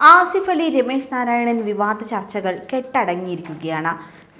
ആസിഫ് അലി രമേശ് നാരായണൻ വിവാദ ചർച്ചകൾ കെട്ടടങ്ങിയിരിക്കുകയാണ്.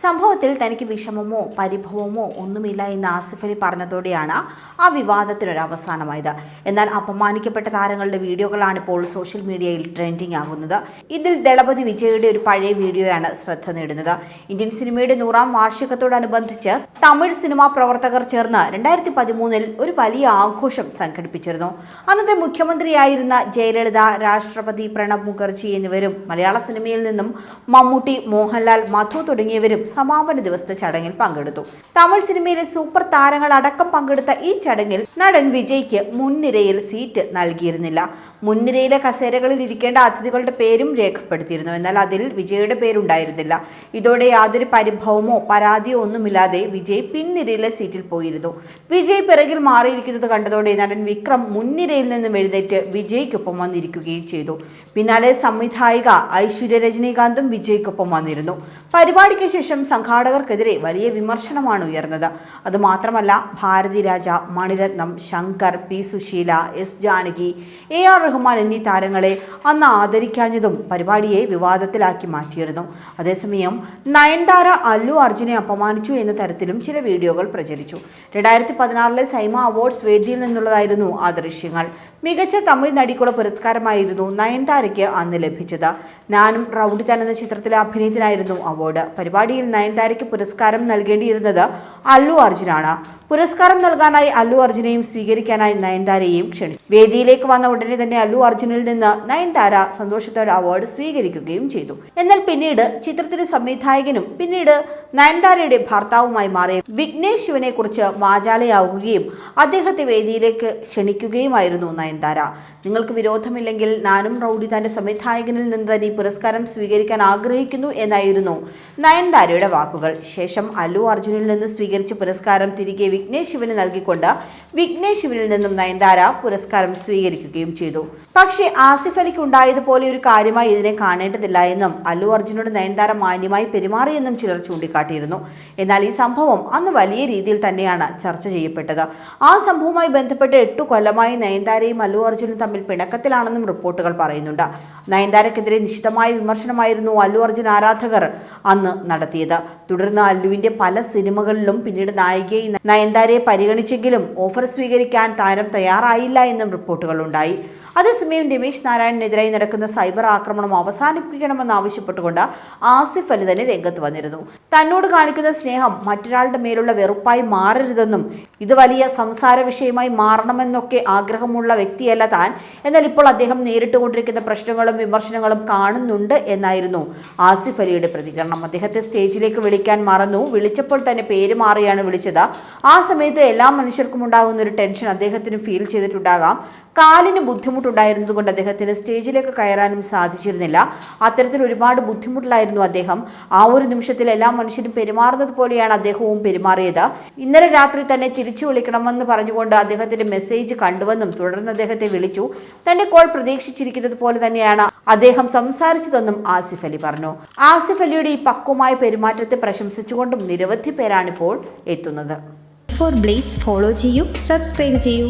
സംഭവത്തിൽ തനിക്ക് വിഷമമോ പരിഭവമോ ഒന്നുമില്ല എന്ന് ആസിഫ് അലി പറഞ്ഞതോടെയാണ് ആ വിവാദത്തിനൊരു അവസാനമായത്. എന്നാൽ അപമാനിക്കപ്പെട്ട താരങ്ങളുടെ വീഡിയോകളാണ് ഇപ്പോൾ സോഷ്യൽ മീഡിയയിൽ ട്രെൻഡിങ് ആകുന്നത്. ഇതിൽ ദളപതി വിജയുടെ ഒരു പഴയ വീഡിയോയാണ് ശ്രദ്ധ നേടുന്നത്. ഇന്ത്യൻ സിനിമയുടെ നൂറാം വാർഷികത്തോടനുബന്ധിച്ച് തമിഴ് സിനിമാ പ്രവർത്തകർ ചേർന്ന് രണ്ടായിരത്തി പതിമൂന്നിൽ ഒരു വലിയ ആഘോഷം സംഘടിപ്പിച്ചിരുന്നു. അന്നത്തെ മുഖ്യമന്ത്രിയായിരുന്ന ജയലളിത രാഷ്ട്രപതി പ്രണബ് മുഖർജി എന്നിവരും മലയാള സിനിമയിൽ നിന്നും മമ്മൂട്ടി മോഹൻലാൽ മധു തുടങ്ങിയവരും സമാപന ദിവസത്തെ ചടങ്ങിൽ പങ്കെടുത്തു. തമിഴ് സിനിമയിലെ സൂപ്പർ താരങ്ങൾ അടക്കം പങ്കെടുത്ത ഈ ചടങ്ങിൽ നടൻ വിജയ്ക്ക് മുൻനിരയിൽ സീറ്റ് നൽകിയിരുന്നില്ല. മുൻനിരയിലെ കസേരകളിൽ ഇരിക്കേണ്ട അതിഥികളുടെ പേരും രേഖപ്പെടുത്തിയിരുന്നു. എന്നാൽ അതിൽ വിജയുടെ പേരുണ്ടായിരുന്നില്ല. ഇതോടെ യാതൊരു പരിഭവമോ പരാതിയോ ഒന്നുമില്ലാതെ വിജയ് പിൻനിരയിലെ സീറ്റിൽ പോയിരുന്നു. വിജയ് പിറകിൽ മാറിയിരിക്കുന്നത് കണ്ടതോടെ നടൻ വിക്രം മുൻനിരയിൽ നിന്നും എഴുന്നേറ്റ് വിജയ്ക്കൊപ്പം വന്നിരിക്കുകയും ചെയ്തു. പിന്നാലെ സംവിധായിക ഐശ്വര്യ രജനീകാന്തും വിജയ്ക്കൊപ്പം വന്നിരുന്നു. പരിപാടിക്ക് ശേഷം സംഘാടകർക്കെതിരെ വലിയ വിമർശനമാണ് ഉയർന്നത്. അതുമാത്രമല്ല Bharathi Raja Mani Ratnam Shankar P Susheela S Janaki A R Rahman എന്നീ താരങ്ങളെ അന്ന് ആദരിക്കാഞ്ഞതും പരിപാടിയെ വിവാദത്തിലാക്കി മാറ്റിയിരുന്നു. അതേസമയം നയൻതാര അല്ലു അർജുനെ അപമാനിച്ചു എന്ന തരത്തിലും ചില വീഡിയോകൾ പ്രചരിച്ചു. രണ്ടായിരത്തി പതിനാറിലെ സൈമ അവാർഡ്സ് വേദിയിൽ നിന്നുള്ളതായിരുന്നു ആ ദൃശ്യങ്ങൾ. മികച്ച തമിഴ് നടിക്കുള്ള പുരസ്കാരമായിരുന്നു നയൻതാരയ്ക്ക് അന്ന് ലഭിച്ചത്. നാനും റൗഡിത്താൻ എന്ന ചിത്രത്തിലെ അഭിനയത്തിനായിരുന്നു അവാർഡ്. പരിപാടിയിൽ നയൻതാരയ്ക്ക് പുരസ്കാരം നൽകേണ്ടിയിരുന്നത് അല്ലു അർജുനാണ്. പുരസ്കാരം നൽകാനായി അല്ലു അർജുനെയും സ്വീകരിക്കാനായി നയൻതാരയെയും ക്ഷണിച്ചു. വേദിയിലേക്ക് വന്ന ഉടനെ തന്നെ അല്ലു അർജുനിൽ നിന്ന് നയൻതാര സന്തോഷത്തോടെ അവാർഡ് സ്വീകരിക്കുകയും ചെയ്തു. എന്നാൽ പിന്നീട് ചിത്രത്തിന്റെ സംവിധായകനും പിന്നീട് നയൻതാരയുടെ ഭർത്താവുമായി മാറിയ വിഘ്നേഷ് ശിവനെ കുറിച്ച് വാചാലയാവുകയും അദ്ദേഹത്തെ വേദിയിലേക്ക് ക്ഷണിക്കുകയുമായിരുന്നു നയൻതാര നിങ്ങൾക്ക് വിരോധമില്ലെങ്കിൽ നാനും റൌഡി തന്റെ സംവിധായകനിൽ നിന്ന് തന്നെ ഈ പുരസ്കാരം സ്വീകരിക്കാൻ ആഗ്രഹിക്കുന്നു എന്നായിരുന്നു നയൻതാരയുടെ വാക്കുകൾ. ശേഷം അല്ലു അർജുനിൽ നിന്ന് സ്വീകരിച്ച പുരസ്കാരം തിരികെ വിഘ്നേഷ് ശിവന് നൽകിക്കൊണ്ട് വിഘ്നേഷ് ശിവനിൽ നിന്നും നയൻതാര പുരസ്കാരം സ്വീകരിക്കുകയും ചെയ്തു. പക്ഷേ ആസിഫ് അലിക്ക് ഉണ്ടായതുപോലെ ഒരു കാര്യമായി ഇതിനെ കാണേണ്ടതില്ല എന്നും അല്ലു അർജുനോട് നയൻതാര മാന്യമായി പെരുമാറിയെന്നും ചിലർ ചൂണ്ടിക്കാട്ടിയിരുന്നു. എന്നാൽ ഈ സംഭവം അന്ന് വലിയ രീതിയിൽ തന്നെയാണ് ചർച്ച ചെയ്യപ്പെട്ടത്. ആ സംഭവവുമായി ബന്ധപ്പെട്ട് എട്ടു കൊല്ലമായി നയൻതാരയും അല്ലു അർജുനും തമ്മിൽ പിണക്കത്തിലാണെന്നും റിപ്പോർട്ടുകൾ പറയുന്നുണ്ട്. നയൻതാരക്കെതിരെ നിശിതമായ വിമർശനമായിരുന്നു അല്ലു അർജുൻ ആരാധകർ അന്ന് നടത്തിയത്. തുടർന്ന് അല്ലുവിന്റെ പല സിനിമകളിലും പിന്നീട് നായികയെ നയൻതാരയെ പരിഗണിച്ചെങ്കിലും ഓഫർ സ്വീകരിക്കാൻ താരം തയ്യാറായില്ല എന്നും റിപ്പോർട്ടുകൾ റിപ്പോർട്ടുകളുണ്ടായി അതേസമയം രമേശ് നാരായണനെതിരായി നടക്കുന്ന സൈബർ ആക്രമണം അവസാനിപ്പിക്കണമെന്ന് ആവശ്യപ്പെട്ടുകൊണ്ട് ആസിഫ് അലി തന്നെ രംഗത്ത് വന്നിരുന്നു. തന്നോട് കാണിക്കുന്ന സ്നേഹം മറ്റൊരാളുടെ മേലുള്ള വെറുപ്പായി മാറരുതെന്നും ഇത് വലിയ സംസാര വിഷയമായി മാറണമെന്നൊക്കെ ആഗ്രഹമുള്ള വ്യക്തിയല്ല താൻ. എന്നാൽ ഇപ്പോൾ അദ്ദേഹം നേരിട്ടുകൊണ്ടിരിക്കുന്ന പ്രശ്നങ്ങളും വിമർശനങ്ങളും കാണുന്നുണ്ട് എന്നായിരുന്നു ആസിഫ് അലിയുടെ പ്രതികരണം. അദ്ദേഹത്തെ സ്റ്റേജിലേക്ക് വിളിക്കാൻ മറന്നു. വിളിച്ചപ്പോൾ തന്നെ പേര് മാറിയാണ് വിളിച്ചത്. ആ സമയത്ത് എല്ലാ മനുഷ്യർക്കും ഉണ്ടാകുന്ന ഒരു ടെൻഷൻ അദ്ദേഹത്തിന് ഫീൽ ചെയ്തിട്ടുണ്ടാകാം. കാലിന് ബുദ്ധിമുട്ടുണ്ടായിരുന്നത് കൊണ്ട് അദ്ദേഹത്തിന് സ്റ്റേജിലേക്ക് കയറാനും സാധിച്ചിരുന്നില്ല. അത്തരത്തിൽ ഒരുപാട് ബുദ്ധിമുട്ടിലായിരുന്നു അദ്ദേഹം. ആ ഒരു നിമിഷത്തിൽ എല്ലാ മനുഷ്യരും പെരുമാറുന്നത് പോലെയാണ് അദ്ദേഹവും പെരുമാറിയത്. ഇന്നലെ രാത്രി തന്നെ തിരിച്ചു വിളിക്കണമെന്ന് പറഞ്ഞുകൊണ്ട് അദ്ദേഹത്തിന്റെ മെസ്സേജ് കണ്ടുവെന്നും തുടർന്ന് അദ്ദേഹത്തെ വിളിച്ചു. തന്റെ കോൾ പ്രതീക്ഷിച്ചിരിക്കുന്നത് പോലെ തന്നെയാണ് അദ്ദേഹം സംസാരിച്ചതെന്നും ആസിഫ് അലി പറഞ്ഞു. ആസിഫ് അലിയുടെ ഈ പക്വമായ പെരുമാറ്റത്തെ പ്രശംസിച്ചുകൊണ്ടും നിരവധി പേരാണിപ്പോൾ എത്തുന്നത്. ഫോർ ബ്ലേസ് ഫോളോ ചെയ്യൂ സബ്സ്ക്രൈബ് ചെയ്യൂ.